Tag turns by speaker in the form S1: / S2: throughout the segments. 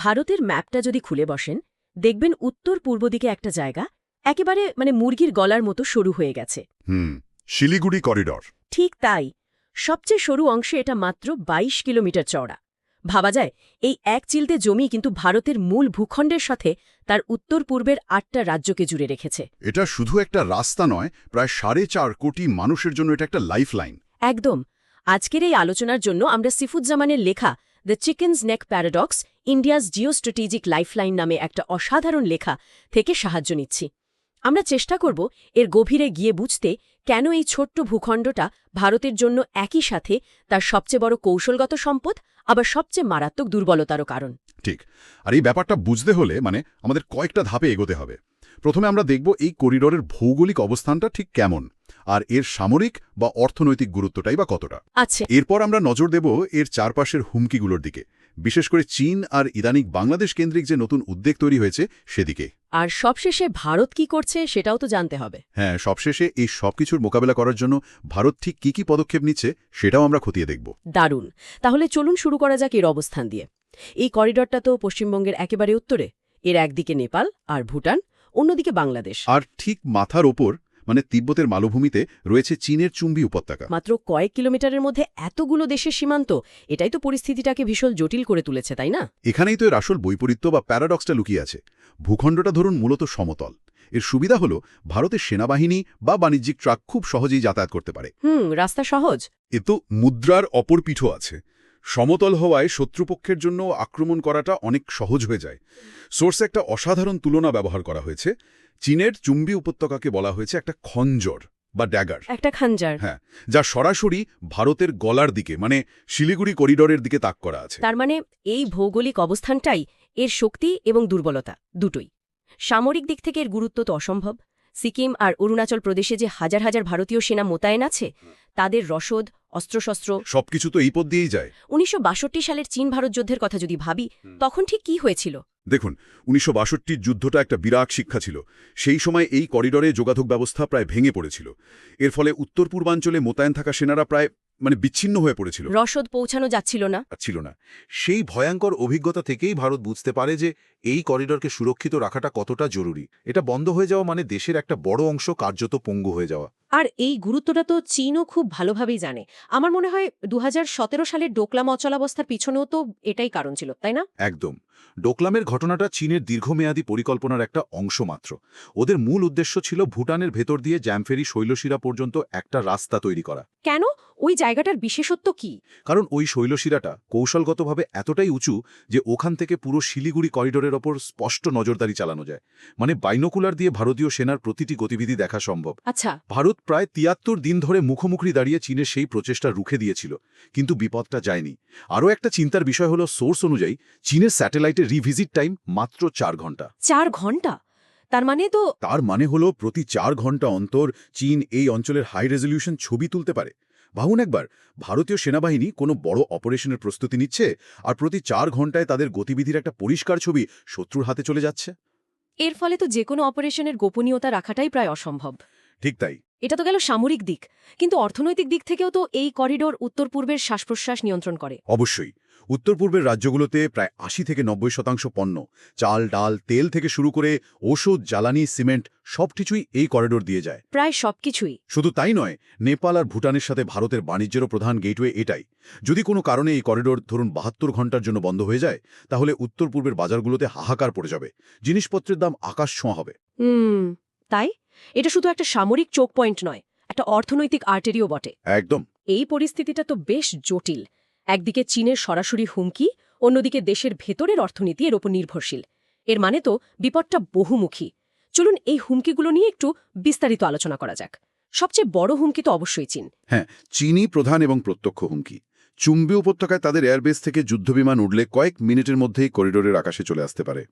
S1: ভারতের ম্যাপটা যদি খুলে বসেন দেখবেন উত্তর পূর্ব দিকে একটা জায়গা একেবারে মানে মুরগির গলার মতো সরু হয়ে গেছে।
S2: হুম শিলিগুড়ি করিডর।
S1: ঠিক তাই। সবচেয়ে সরু অংশে এটা মাত্র ২২ কিলোমিটার চওড়া। ভাবা যায় এই এক চিলতে জমি কিন্তু ভারতের মূল ভূখণ্ডের সাথে তার উত্তর পূর্বের আটটা রাজ্যকে জুড়ে রেখেছে।
S2: এটা শুধু একটা রাস্তা নয় প্রায় সাড়ে চার কোটি মানুষের জন্য এটা একটা লাইফ লাইন
S1: একদম। আজকের এই আলোচনার জন্য আমরা সিফুজ্জামানের লেখা the chicken's neck paradox India's geostrategic lifeline নামে একটা অসাধারণ লেখা থেকে সাহায্য নিচ্ছি। আমরা চেষ্টা করব এর গভীরে গিয়ে বুঝতে কেন এই ছোট্ট ভূখণ্ডটা ভারতের জন্য একই সাথে তার সবচেয়ে বড় কৌশলগত সম্পদ, আবার সবচেয়ে মারাত্মক দুর্বলতারও কারণ।
S2: ঠিক। আর এই ব্যাপারটা বুঝতে হলে মানে আমাদের কয়েকটা ধাপে এগোতে হবে। প্রথমে আমরা দেখব এই করিডোরের ভৌগোলিক অবস্থানটা ঠিক কেমন আর এর সামরিক বা অর্থনৈতিক গুরুত্বটাই বা কতটা।
S1: আছে
S2: এরপর আমরা নজর দেব এর চারপাশের হুমকিগুলোর দিকে বিশেষ করে চীন আর ইদানিক বাংলাদেশ কেন্দ্রিক যে নতুন উদ্বেগ তৈরি হয়েছে সেদিকে।
S1: আর সবশেষে ভারত কি করছে সেটাও তো জানতে হবে।
S2: হ্যাঁ সবশেষে এই সবকিছুর মোকাবেলা করার জন্য ভারত ঠিক কি কি পদক্ষেপ নিচ্ছে সেটাও আমরা খতিয়ে দেখব।
S1: দারুণ। তাহলে চলুন শুরু করা যাক এর অবস্থান দিয়ে। এই করিডরটা তো পশ্চিমবঙ্গের একেবারে উত্তরে এর একদিকে নেপাল আর ভুটান অন্যদিকে বাংলাদেশ।
S2: আর ঠিক মাথার ওপর মানে তিব্বতের মালভূমিতে রয়েছে চীনের চুম্বি উপত্যকা।
S1: মাত্র কয়েক কিলোমিটারের মধ্যে এতগুলো দেশের সীমান্ত এটাই তো পরিস্থিতিটাকে ভীষণ জটিল করে তুলেছে তাই না?
S2: এখানেই তো এর আসল বৈপরীত্য বা প্যারাডক্সটা লুকিয়ে আছে। ভূখণ্ডটা ধরুন মূলত সমতল। এর সুবিধা হলো ভারতের সেনাবাহিনী বা বাণিজ্যিক ট্রাক খুব সহজেই যাতায়াত করতে পারে।
S1: হুম রাস্তা সহজ।
S2: এ তো মুদ্রার অপর পিঠও আছে। সমতল হওয়ায় শত্রুপক্ষের জন্য আক্রমণ করাটা অনেক সহজ হয়ে যায়। সোর্সে একটা অসাধারণ তুলনা ব্যবহার করা হয়েছে। চীনের চুম্বি উপত্যকাকে বলা হয়েছে একটা খঞ্জর বা ড্যাগার।
S1: একটা খাঞ্জার।
S2: হ্যাঁ যা সরাসরি ভারতের গলার দিকে মানে শিলিগুড়ি করিডোরের দিকে তাক করা আছে।
S1: তার মানে এই ভৌগোলিক অবস্থানটাই এর শক্তি এবং দুর্বলতা দুটোই। সামরিক দিক থেকে এর গুরুত্ব তো অসম্ভব। সিকিম আর অরুণাচল প্রদেশে যে হাজার হাজার ভারতীয় সেনা মোতায়েন আছে তাদের রসদ অস্ত্রশস্ত্র
S2: সবকিছু তো এই পথ দিয়েই যায়।
S1: উনিশশো বাষট্টি সালের চীন ভারত যুদ্ধের কথা যদি ভাবি তখন ঠিক কি হয়েছিল?
S2: দেখুন উনিশশো বাষট্টির যুদ্ধটা একটা বিরাট শিক্ষা ছিল। সেই সময় এই করিডরে যোগাযোগ ব্যবস্থা প্রায় ভেঙে পড়েছিল। এর ফলে উত্তর পূর্বাঞ্চলে মোতায়েন থাকা সেনারা প্রায় মানে বিচ্ছিন্ন হয়ে পড়েছিল।
S1: রসদ পৌঁছানো যাচ্ছিল না।
S3: ছিল না। সেই ভয়ঙ্কর অভিজ্ঞতা থেকেই ভারত বুঝতে পারে যে এই করিডরকে সুরক্ষিত রাখাটা কতটা জরুরি। এটা বন্ধ হয়ে যাওয়া মানে দেশের একটা বড় অংশ কার্যত পঙ্গু হয়ে যাওয়া।
S4: আর এই গুরুত্বটা তো চীনও খুব ভালোভাবেই জানে। আমার মনে হয় দু সালের ডোকলাম অচলাবস্থার পিছনেও তো এটাই কারণ ছিল তাই না?
S3: একদম। ডোকলামের ঘটনাটা চীনের দীর্ঘমেয়াদী পরিকল্পনার একটা অংশ মাত্র। ওদের মূল উদ্দেশ্য ছিল ভুটানের ভেতর দিয়ে জ্যামফেরি শৈলশিরা পর্যন্ত একটা রাস্তা তৈরি করা।
S4: কেন? ওই জায়গাটার বিশেষত্ব কি?
S3: কারণ ওই শৈলশিরাটা কৌশলগতভাবে এতটাই উঁচু যে ওখান থেকে পুরো শিলিগুড়ি করিডোরের ওপর স্পষ্ট নজরদারি চালানো যায়। মানে বাইনোকুলার দিয়ে ভারতীয় সেনার প্রতিটি গতিবিধি দেখা সম্ভব।
S4: আচ্ছা।
S3: ভারত প্রায় তিয়াত্তর দিন ধরে মুখোমুখি দাঁড়িয়ে চীনের সেই প্রচেষ্টা রুখে দিয়েছিল কিন্তু বিপদটা যায়নি। আরও একটা চিন্তার বিষয় হলো সোর্স অনুযায়ী চীনের স্যাটেলাইটের রিভিজিট টাইম মাত্র চার ঘণ্টা।
S4: চার ঘণ্টা? তার মানে তো
S2: তার মানে হলো প্রতি চার ঘণ্টা অন্তর চীন এই অঞ্চলের হাই রেজলিউশন ছবি তুলতে পারে। ভাবুন একবার ভারতীয় সেনাবাহিনী কোনো বড় অপারেশনের প্রস্তুতি নিচ্ছে আর প্রতি চার ঘন্টায় তাদের গতিবিধির একটা পরিষ্কার ছবি শত্রুর হাতে চলে যাচ্ছে?
S4: এর ফলে তো যে কোনো অপারেশনের গোপনীয়তা রাখাটাই প্রায় অসম্ভব।
S2: ঠিক তাই।
S4: এটা তো গেল সামরিক দিক কিন্তু অর্থনৈতিক দিক থেকেও তো এই করিডোর উত্তর পূর্বের শ্বাস প্রশ্বাস নিয়ন্ত্রণ করে।
S2: অবশ্যই। উত্তর পূর্বের রাজ্যগুলোতে প্রায় আশি থেকে নব্বই শতাংশ পণ্য চাল ডাল তেল থেকে শুরু করে ওষুধ জ্বালানি সিমেন্ট সবকিছুই এই করিডোর দিয়ে যায়।
S4: প্রায় সবকিছুই।
S2: শুধু তাই নয় নেপাল আর ভুটানের সাথে ভারতের বাণিজ্যেরও প্রধান গেটওয়ে এটাই। যদি কোনো কারণে এই করিডোর ধরুন বাহাত্তর ঘণ্টার জন্য বন্ধ হয়ে যায় তাহলে উত্তর পূর্বের বাজারগুলোতে হাহাকার পড়ে যাবে। জিনিসপত্রের দাম আকাশ ছোঁয়া হবে।
S4: হুম তাই? এটা শুধু একটা সামরিক চোখ পয়েন্ট নয় একটা অর্থনৈতিক আর্টেরিও বটে।
S2: একদম।
S4: এই পরিস্থিতিটা তো বেশ জটিল। একদিকে চীনের সরাসরি হুমকি অন্যদিকে দেশের ভেতরের অর্থনীতি এর ওপর নির্ভরশীল। এর মানে তো বিপদটা বহুমুখী। চলুন এই হুমকিগুলো নিয়ে একটু বিস্তারিত আলোচনা করা যাক। সবচেয়ে বড় হুমকি তো অবশ্যই চীন।
S2: হ্যাঁ চীনই প্রধান এবং প্রত্যক্ষ হুমকি। চুম্বি উপত্যকায় তাদের এয়ারবেস থেকে যুদ্ধবিমান উঠলে কয়েক মিনিটের মধ্যেই করিডোরের আকাশে চলে আসতে পারে।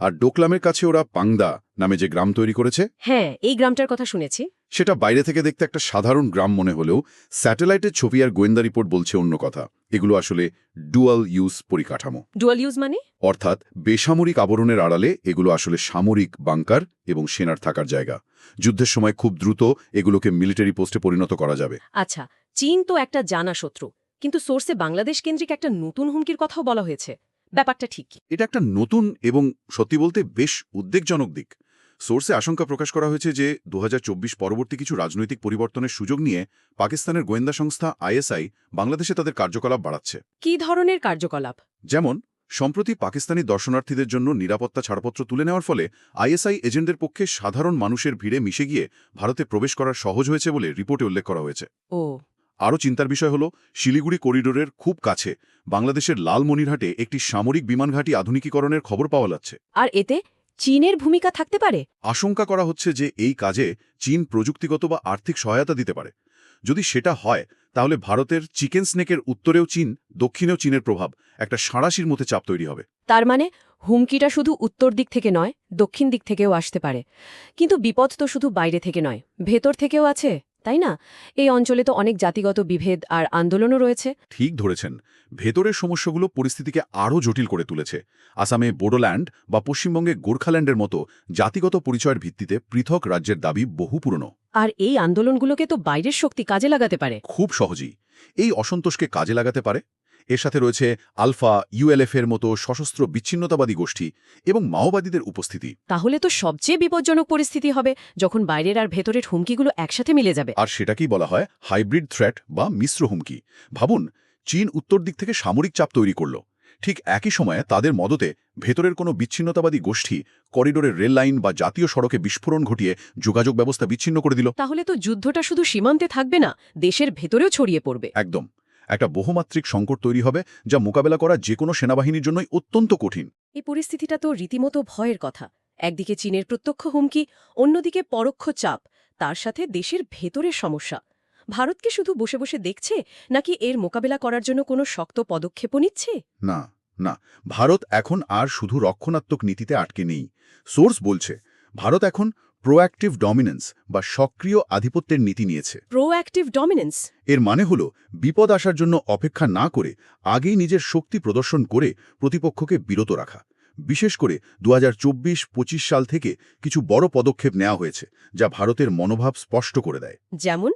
S2: আর ডোকলামের কাছে ওরা পাংদা নামে যে গ্রাম তৈরি করেছে
S4: হ্যাঁ এই গ্রামটার কথা শুনেছি।
S2: সেটা বাইরে থেকে দেখতে একটা সাধারণ গ্রাম মনে হলেও স্যাটেলাইটের ছবি আর গোয়েন্দা রিপোর্ট বলছে অন্য কথা। এগুলো আসলে ডুয়াল ইউজ পরিকাঠামো।
S4: ডুয়াল ইউজ মানে?
S2: অর্থাৎ বেসামরিক আবরণের আড়ালে এগুলো আসলে সামরিক বাংকার এবং সেনার থাকার জায়গা। যুদ্ধের সময় খুব দ্রুত এগুলোকে মিলিটারি পোস্টে পরিণত করা যাবে।
S4: আচ্ছা চীন তো একটা জানা শত্রু কিন্তু সোর্সে বাংলাদেশ কেন্দ্রিক একটা নতুন হুমকির কথাও বলা হয়েছে।
S1: ব্যাপারটা ঠিক
S2: এটা একটা নতুন এবং সত্যি বলতে বেশ উদ্বেগজনক দিক। সোর্সে আশঙ্কা প্রকাশ করা হয়েছে যে দু হাজার চব্বিশ পরবর্তী কিছু রাজনৈতিক পরিবর্তনের সুযোগ নিয়ে পাকিস্তানের গোয়েন্দা সংস্থা আইএসআই বাংলাদেশে তাদের কার্যকলাপ বাড়াচ্ছে।
S1: কি ধরনের কার্যকলাপ?
S2: যেমন সম্প্রতি পাকিস্তানি দর্শনার্থীদের জন্য নিরাপত্তা ছাড়পত্র তুলে নেওয়ার ফলে আইএসআই এজেন্টদের পক্ষে সাধারণ মানুষের ভিড়ে মিশে গিয়ে ভারতে প্রবেশ করা সহজ হয়েছে বলে রিপোর্টে উল্লেখ করা হয়েছে।
S1: ও।
S2: আরও চিন্তার বিষয় হল শিলিগুড়ি করিডোরের খুব কাছে বাংলাদেশের লালমনিরহাটে একটি সামরিক বিমানঘাঁটি আধুনিকীকরণের খবর পাওয়া যাচ্ছে।
S1: আর এতে চীনের ভূমিকা থাকতে পারে?
S2: আশঙ্কা করা হচ্ছে যে এই কাজে চীন প্রযুক্তিগত বা আর্থিক সহায়তা দিতে পারে। যদি সেটা হয় তাহলে ভারতের চিকেন স্নেকের উত্তরেও চীন দক্ষিণেও চীনের প্রভাব। একটা সাঁড়াশির মধ্যে চাপ তৈরি হবে।
S1: তার মানে হুমকিটা শুধু উত্তর দিক থেকে নয় দক্ষিণ দিক থেকেও আসতে পারে। কিন্তু বিপদ তো শুধু বাইরে থেকে নয় ভেতর থেকেও আছে। তাই না? এই অঞ্চলে তো অনেক জাতিগত বিভেদ আর আন্দোলনও রয়েছে।
S2: ঠিক ধরেছেন। ভেতরের সমস্যাগুলো পরিস্থিতিকে আরও জটিল করে তুলেছে। আসামে বোডোল্যান্ড বা পশ্চিমবঙ্গে গোর্খাল্যান্ডের মতো জাতিগত পরিচয়ের ভিত্তিতে পৃথক রাজ্যের দাবি বহু পুরনো।
S1: আর এই আন্দোলনগুলোকে তো বাইরের শক্তি কাজে লাগাতে পারে।
S2: খুব সহজেই। এই অসন্তোষকে কাজে লাগাতে পারে? এর সাথে রয়েছে আলফা ইউএলএফ এর মতো সশস্ত্র বিচ্ছিন্নতাবাদী গোষ্ঠী এবং মাওবাদীদের উপস্থিতি।
S1: তাহলে তো সবচেয়ে বিপজ্জনক পরিস্থিতি হবে যখন বাইরের আর ভেতরের হুমকিগুলো একসাথে মিলে যাবে।
S2: আর সেটাকেই বলা হয়? হাইব্রিড থ্রেট বা মিশ্র হুমকি। ভাবুন চীন উত্তর দিক থেকে সামরিক চাপ তৈরি করল। ঠিক একই সময়ে তাদের মদতে ভেতরের কোনো বিচ্ছিন্নতাবাদী গোষ্ঠী করিডোরের রেল লাইন বা জাতীয় সড়কে বিস্ফোরণ ঘটিয়ে যোগাযোগ ব্যবস্থা বিচ্ছিন্ন করে দিল।
S1: তাহলে তো যুদ্ধটা শুধু সীমান্তে থাকবে না দেশের ভেতরেও ছড়িয়ে পড়বে।
S2: একদম। একটা বহুমাত্রিক সংকট তৈরি হবে যা মোকাবেলা করা যে কোনো সেনাবাহিনীর জন্যই অত্যন্ত কঠিন।
S1: এই পরিস্থিতিটা তো রীতিমতো ভয়ের কথা। একদিকে চীনের প্রত্যক্ষ হুমকি অন্যদিকে পরোক্ষ চাপ তার সাথে দেশের ভেতরের সমস্যা। ভারতকে শুধু বসে বসে দেখছে নাকি এর মোকাবেলা করার জন্য কোনো শক্ত পদক্ষেপও নিচ্ছে?
S2: না না ভারত এখন আর শুধু রক্ষণাত্মক নীতিতে আটকে নেই। সোর্স বলছে ভারত এখন প্রোঅ্যাক্টিভ ডমিনেন্স বা সক্রিয় আধিপত্যের নীতি নিয়েছে।
S1: Proactive dominance?
S2: এর মানে হল বিপদ আসার জন্য অপেক্ষা না করে আগেই নিজের শক্তি প্রদর্শন করে প্রতিপক্ষকে বিরত রাখা। বিশেষ করে দু হাজার সাল থেকে কিছু বড় পদক্ষেপ নেওয়া হয়েছে যা ভারতের মনোভাব স্পষ্ট করে দেয়।
S1: যেমন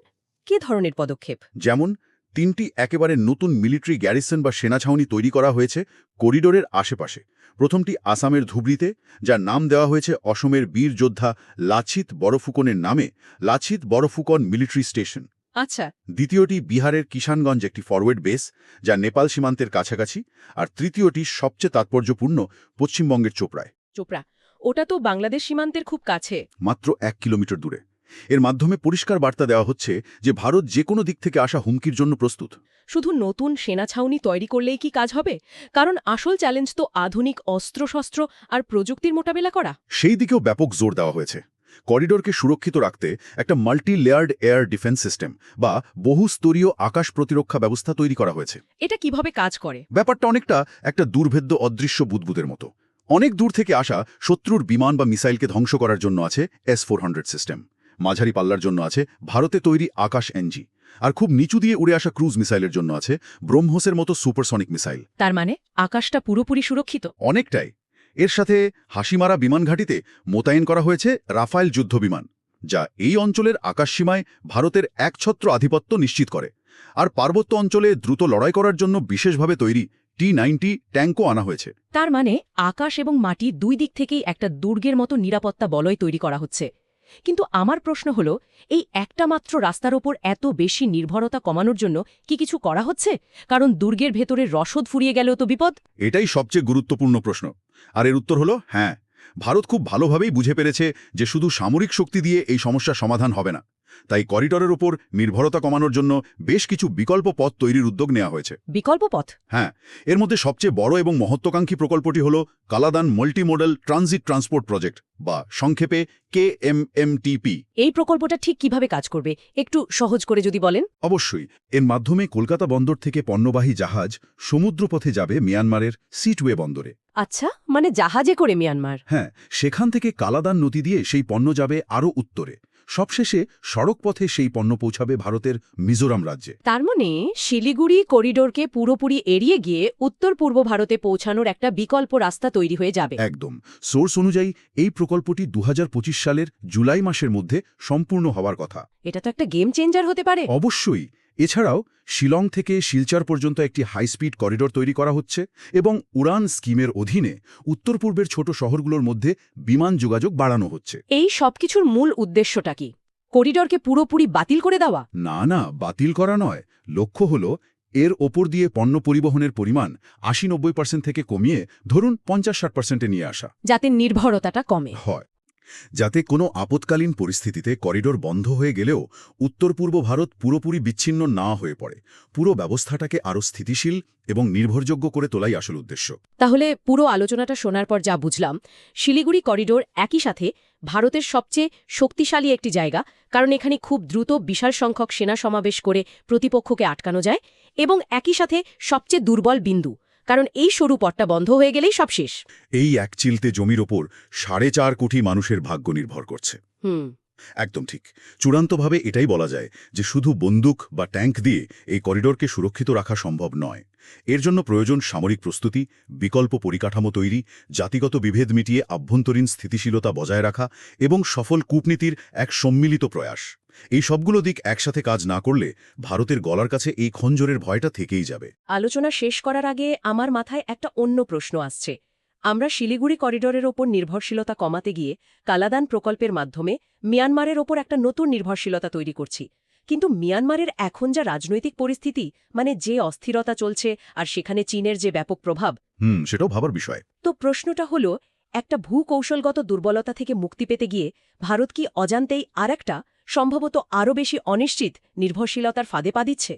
S1: কি ধরনের পদক্ষেপ?
S2: যেমন তিনটি একেবারে নতুন মিলিটারি গ্যারিসন বা সেনা ছাউনি তৈরি করা হয়েছে করিডোরের আশেপাশে। প্রথমটি আসামের ধুবড়িতে যার নাম দেওয়া হয়েছে অসমের বীর যোদ্ধা লাছিত বড়ফুকনের নামে লাছিত বড়ফুকন মিলিটারি স্টেশন।
S1: আচ্ছা।
S2: দ্বিতীয়টি বিহারের কিষানগঞ্জ একটি ফরওয়ার্ড বেস যা নেপাল সীমান্তের কাছাকাছি আর তৃতীয়টি সবচেয়ে তাৎপর্যপূর্ণ পশ্চিমবঙ্গের চোপড়ায়।
S1: চোপড়া। ওটা তো বাংলাদেশ সীমান্তের খুব কাছে।
S2: মাত্র এক কিলোমিটার দূরে। এর মাধ্যমে পরিষ্কার বার্তা দেওয়া হচ্ছে যে ভারত যে কোনো দিক থেকে আসা হুমকির জন্য প্রস্তুত।
S1: শুধু নতুন সেনা ছাউনি তৈরি করলেই কি কাজ হবে? কারণ আসল চ্যালেঞ্জ তো আধুনিক অস্ত্রশস্ত্র আর প্রযুক্তির মোকাবেলা করা।
S2: সেই দিকেও ব্যাপক জোর দেওয়া হয়েছে। করিডোরকে সুরক্ষিত রাখতে একটা multi layered air defence system বা বহুস্তরীয় আকাশ প্রতিরক্ষা ব্যবস্থা তৈরি করা হয়েছে।
S1: এটা কীভাবে কাজ করে?
S2: ব্যাপারটা অনেকটা একটা দুর্ভেদ্য অদৃশ্য বুদবুদের মতো। অনেক দূর থেকে আসা শত্রুর বিমান বা মিসাইলকে ধ্বংস করার জন্য আছে এস ফোর সিস্টেম মাঝারি পাল্লার জন্য আছে ভারতে তৈরি আকাশ এনজি। আর খুব নিচু দিয়ে উড়ে আসা ক্রুজ মিসাইলের জন্য আছে ব্রহ্মসের মতো সুপারসনিক মিসাইল।
S1: তার মানে আকাশটা পুরোপুরি সুরক্ষিত?
S2: অনেকটাই। এর সাথে হাসিমারা বিমান ঘাঁটিতে মোতায়েন করা হয়েছে রাফায়েল যুদ্ধবিমান যা এই অঞ্চলের আকাশসীমায় ভারতের একছত্র আধিপত্য নিশ্চিত করে। আর পার্বত্য অঞ্চলে দ্রুত লড়াই করার জন্য বিশেষভাবে তৈরি টি নাইনটি ট্যাঙ্কও আনা হয়েছে।
S1: তার মানে আকাশ এবং মাটি দুই দিক থেকেই একটা দুর্গের মতো নিরাপত্তা বলয় তৈরি করা হচ্ছে। কিন্তু আমার প্রশ্ন হল, এই একটা মাত্র রাস্তার ওপর এত বেশি নির্ভরতা কমানোর জন্য কি কিছু করা হচ্ছে? কারণ দুর্গের ভেতরে রসদ ফুরিয়ে গেলেও তো বিপদ?
S2: এটাই সবচেয়ে গুরুত্বপূর্ণ প্রশ্ন। আর এর উত্তর হল হ্যাঁ ভারত খুব ভালোভাবেই বুঝে পেরেছে যে শুধু সামরিক শক্তি দিয়ে এই সমস্যার সমাধান হবে না। তাই করিডরের ওপর নির্ভরতা কমানোর জন্য বেশ কিছু বিকল্প পথ তৈরির উদ্যোগ নেওয়া হয়েছে।
S1: বিকল্প পথ?
S2: হ্যাঁ এর মধ্যে সবচেয়ে বড় এবং মহত্বাকাঙ্ক্ষী প্রকল্পটি হল Kaladan multimodal transit transport project বা সংক্ষেপে কে এমএমটিপি
S1: এই প্রকল্পটা ঠিক কীভাবে কাজ করবে? একটু সহজ করে যদি বলেন।
S2: অবশ্যই এর মাধ্যমে কলকাতা বন্দর থেকে পণ্যবাহী জাহাজ সমুদ্রপথে যাবে মিয়ানমারের সিটওয়ে বন্দরে।
S1: আচ্ছা মানে জাহাজে করে মিয়ানমার?
S2: হ্যাঁ সেখান থেকে কালাদান নদী দিয়ে সেই পণ্য যাবে আরও উত্তরে। সবশেষে সড়কপথে সেই পণ্য পৌঁছাবে ভারতের মিজোরাম রাজ্যে।
S1: তার মানে শিলিগুড়ি করিডোরকে পুরোপুরি এড়িয়ে গিয়ে উত্তর পূর্ব ভারতে পৌঁছানোর একটা বিকল্প রাস্তা তৈরি হয়ে যাবে।
S2: একদম। সোর্স অনুযায়ী এই প্রকল্পটি দু হাজার পঁচিশ সালের জুলাই মাসের মধ্যে সম্পূর্ণ হওয়ার কথা।
S1: এটা তো একটা গেম চেঞ্জার হতে পারে।
S2: অবশ্যই। এছাড়াও শিলং থেকে শিলচর পর্যন্ত একটি হাই স্পিড করিডোর তৈরি করা হচ্ছে এবং উড়ান স্কিমের অধীনে উত্তর পূর্বের ছোট শহরগুলোর মধ্যে বিমান যোগাযোগ বাড়ানো হচ্ছে।
S1: এই সবকিছুর মূল উদ্দেশ্যটা কি? করিডরকে পুরোপুরি বাতিল করে দেওয়া?
S2: না না বাতিল করা নয়। লক্ষ্য হল এর ওপর দিয়ে পণ্য পরিবহনের পরিমাণ আশি নব্বই পার্সেন্ট থেকে কমিয়ে ধরুন পঞ্চাশ ষাট পার্সেন্টে নিয়ে আসা।
S1: যাতে নির্ভরতাটা কমে।
S2: হয়। যাতে কোনো আপৎকালীন পরিস্থিতিতে করিডোর বন্ধ হয়ে গেলেও উত্তর পূর্ব ভারত পুরোপুরি বিচ্ছিন্ন না হয়ে পড়ে। পুরো ব্যবস্থাটাকে আরও স্থিতিশীল এবং নির্ভরযোগ্য করে তোলাই আসল উদ্দেশ্য।
S1: তাহলে পুরো আলোচনাটা শোনার পর যা বুঝলাম, শিলিগুড়ি করিডোর একই সাথে ভারতের সবচেয়ে শক্তিশালী একটি জায়গা, কারণ এখানে খুব দ্রুত বিশাল সংখ্যক সেনা সমাবেশ করে প্রতিপক্ষকে আটকানো যায় এবং একই সাথে সবচেয়ে দুর্বল বিন্দু কারণ এই সরু পটটা বন্ধ হয়ে গেলেই সব শেষ।
S2: এই এক চিলতে জমির ওপর সাড়ে চার কোটি মানুষের ভাগ্য নির্ভর করছে।
S1: হুম।
S2: একদম ঠিক। চূড়ান্তভাবে এটাই বলা যায় যে শুধু বন্দুক বা ট্যাঙ্ক দিয়ে এই করিডোরকে সুরক্ষিত রাখা সম্ভব নয়। এর জন্য প্রয়োজন সামরিক প্রস্তুতি, বিকল্প পরিকাঠামো তৈরি, জাতিগত বিভেদ মিটিয়ে আভ্যন্তরীণ স্থিতিশীলতা বজায় রাখা এবং সফল কূটনীতির এক সম্মিলিত প্রয়াস। এই সবগুলো দিক একসাথে কাজ না করলে ভারতের গলার কাছে এই খঞ্জরের ভয়টা থেকেই যাবে।
S1: আলোচনা শেষ করার আগে আমার মাথায় একটা অন্য প্রশ্ন আসছে। আমরা শিলিগুড়ি করিডোরের ওপর নির্ভরশীলতা কমাতে গিয়ে কালাদান প্রকল্পের মাধ্যমে মিয়ানমারের ওপর একটা নতুন নির্ভরশীলতা তৈরি করছি। কিন্তু মিয়ানমারের এখন যা রাজনৈতিক পরিস্থিতি মানে যে অস্থিরতা চলছে আর সেখানে চীনের যে ব্যাপক প্রভাব।
S2: হুম সেটাও ভাবার বিষয়।
S1: তো প্রশ্নটা হল একটা ভূকৌশলগত দুর্বলতা থেকে মুক্তি পেতে গিয়ে ভারত কি অজান্তেই আর একটা সম্ভবত আরও বেশি অনিশ্চিত নির্ভরশীলতার ফাঁদে পা দিচ্ছে?